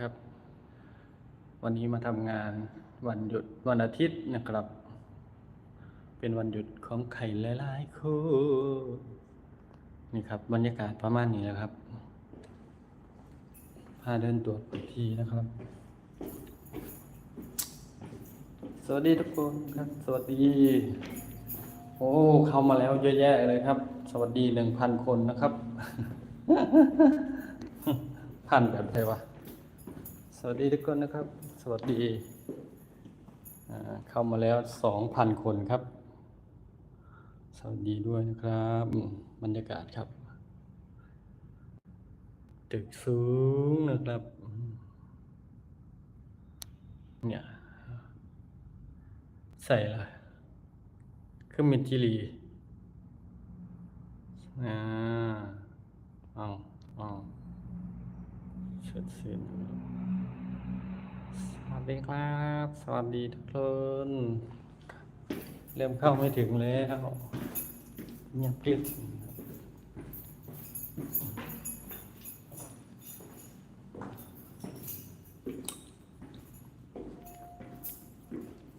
นะครับ วันนี้มาทำงานวันหยุดวันอาทิตย์นะครับ เป็นวันหยุดของไข่หลายๆคู่นี่ครับ บรรยากาศประมาณนี้นะครับพาเดินตรวจอีกทีนะครับ สวัสดีทุกคนครับ สวัสดี โอ้เข้ามาแล้วเยอะแยะเลยครับ สวัสดีหนึ่งพันคนนะครับ พันแบบไหนวะ สวัสดีทุกคนนะครับ สวัสดี เข้ามาแล้วสองพันคนครับ สวัสดีด้วยนะครับบรรยากาศครับ ตึกสูงนะครับ เนี่ย ใส่ละเครื่องมินจิลีอ่าเอาเอาเชิดสิน วัสดีครับ สวัสดีทุกคนเริ่มเข้าไม่ถึงแล้วเงียบกริบ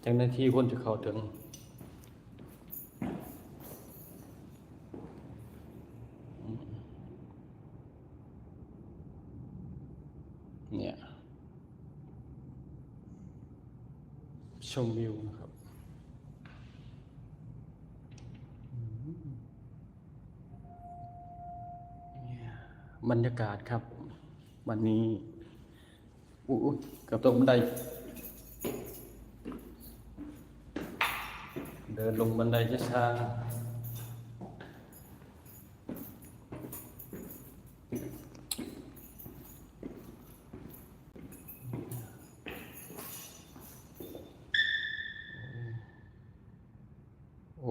จังนาที่คนจะเข้าถึง เนี่ย ชมวิวนะครับ บรรยากาศครับ วันนี้อู้ยกับตกบันได เดินลงบันไดช้าๆ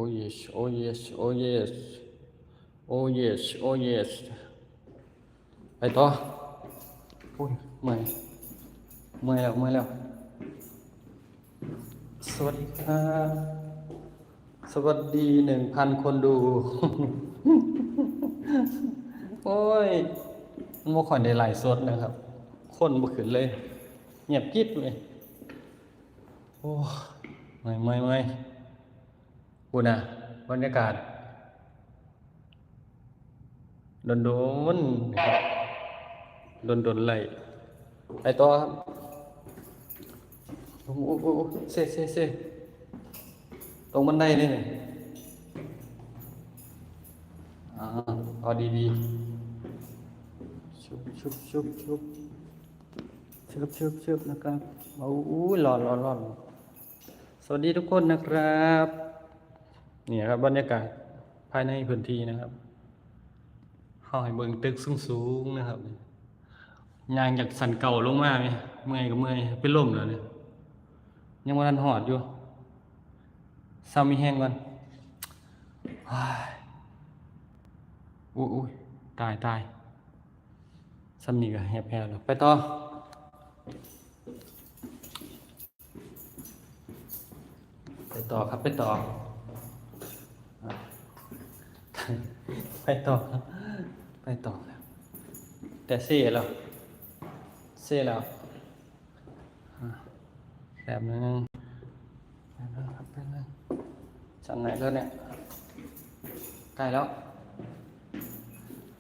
โอ้ yes โอ้ yes โอ้ yes โอ้ yes โอ้ yes ไปต่อโอ้ยเมื่อยเมื่อยแล้วเมื่อยแล้ว สวัสดีครับสวัสดีหนึ่งพันคนดู โอ้ยมันบ่ค่อยได้ไลฟ์สดนะครับ คนบ่ขึ้นเลย เงียบกิ๊บเลย โอ้ไม่ไม่ไม่ กูน่ะบรรยากาศโดนโดนครับโดนโดนๆไล่ไปต่อครับโอ้โหเซ่เซ่เซ่ตรงบันไดเลยเนี่ยอ่าเอาดีดีชุบชุบชุบชุบชุบชุบชุบนะครับโอ้โหร้อนร้อนร้อนสวัสดีทุกคนนะครับ นี่ยครับบรรยากาศภายในพื้นที่นะครับเข้าให้เบิ่งตึกสูงสูงๆนะครับยางจากสันเก่าลงมาไหมเมื่อยก็เมื่อยเป็นลมแล้วเนี่ยยังวันหอดอยู่ซ้ำมีแห้งก่อนอุ้ยอุ้ยตายตายซ้ำนี่ก็แหบแหบแล้วไปต่อไปต่อครับไปต่อ ต่อครับ ไปต่อแล้ว แต่เซ่แล้วเซ่แล้วแบบนึงแบบนึงครับแบบนึงชั้นไหนแล้วเนี่ย ใกล้แล้ว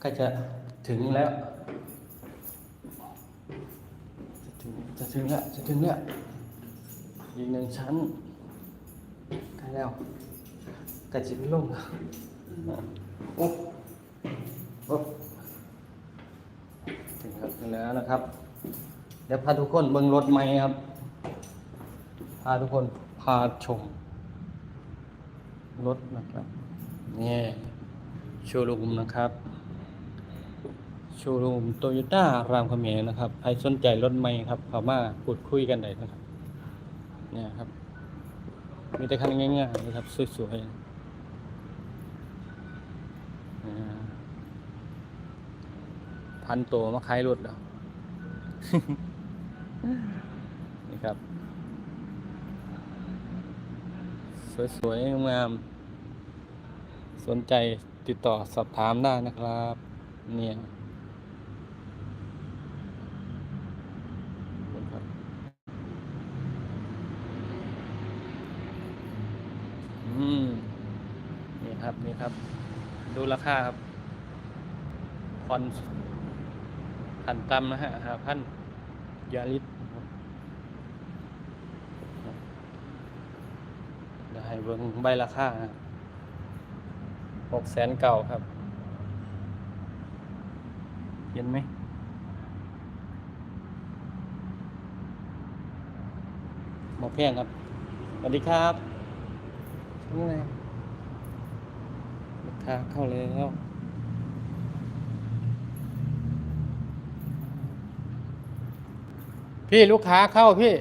ใกล้จะถึงแล้ว จะถึง จะถึงแล้ว จะถึงแล้วอีกหนึ่งชั้น ใกล้แล้วใกล้จะไปลงแล้ว โอ้ โอ้ถึงครับถึงแล้วนะครับ เดี๋ยวพาทุกคนเบิ่งรถไหมครับ พาทุกคนพาชม รถนะครับ นี่โชว์รูมนะครับโชว์รูมโตโยต้ารามคำแหงนะครับ ใครสนใจรถใหม่ครับเขามาพูดคุยกันได้นะครับ เนี่ยครับ มีแต่คันง่ายๆนะครับ สวยๆ พันตัวมาขายรถแล้ว นี่ครับ สวยๆงามสนใจติดต่อสอบถามได้นะครับ เนี่ยนี่ครับ นี่ครับ ดูราคาครับคอน ขันต่ำนะฮะห้าพันยาลิตรเดี๋ยวให้เบิ่งใบราคานะหกแสนเก่าครับ เห็นไหมหมอแพงครับ สวัสดีครับนี่ไงลูกค้าเข้าแล้ว พี่ลูกค้าเข้าพี่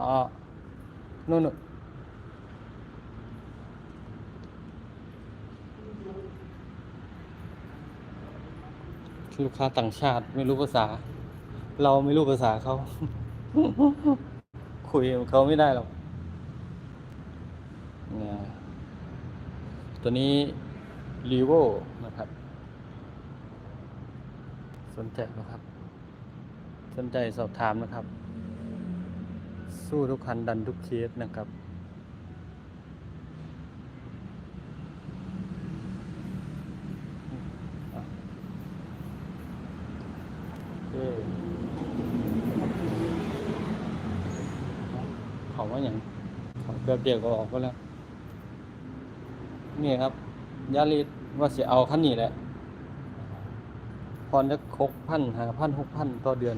อ๋อนู่นลูกค้าต่างชาติไม่รู้ภาษา เราไม่รู้ภาษาเขา คุยกับเขาไม่ได้หรอกตัวนี้รีโวนะครับ สนใจนะครับ สนใจสอบถามนะครับ สู้ทุกคันดันทุกเคสนะครับเขาว่าอย่างเขาแบบเดียวก็ออกก็แล้ว นี่ครับ ยาลีว่าเสิเอาคันนี้แหละ พรจะคกพันหาพันหกพันต่อเดือน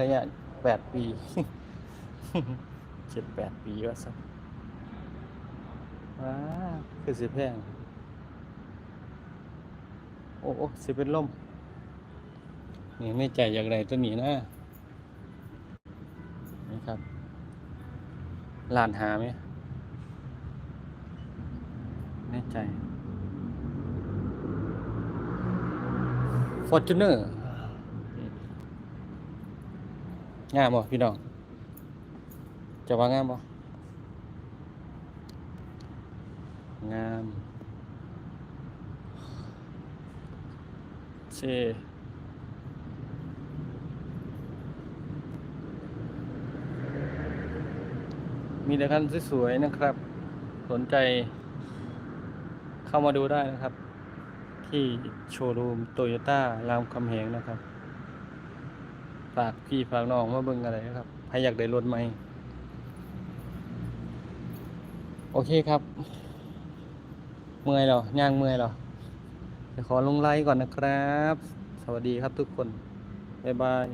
ระยะแปดปีเจ็ดแปดปีว่าสักว้าคือสิแพง โอ้โอ้สิเป็นลมนี่ไม่ใจอย่างไรตัวนี้นะนี่ครับลานหาไหมแน่ใจ อร์จูเนอร์งามบ่พี่น้อง จะว่างามบ่งามเชมีแต่คันสวยๆนะครับ สนใจเข้ามาดูได้นะครับ ที่โชว์รูมโตโยต้ารามคำแหงนะครับ ฝากพี่ฝากน้องมาเบิ่งอะไรนะครับใครอยากได้รถใหม่โอเคครับ เมื่อยเหรอย่างเมื่อยเหรอจะขอลงไลน์ก่อนนะครับ สวัสดีครับทุกคน บ๊ายบาย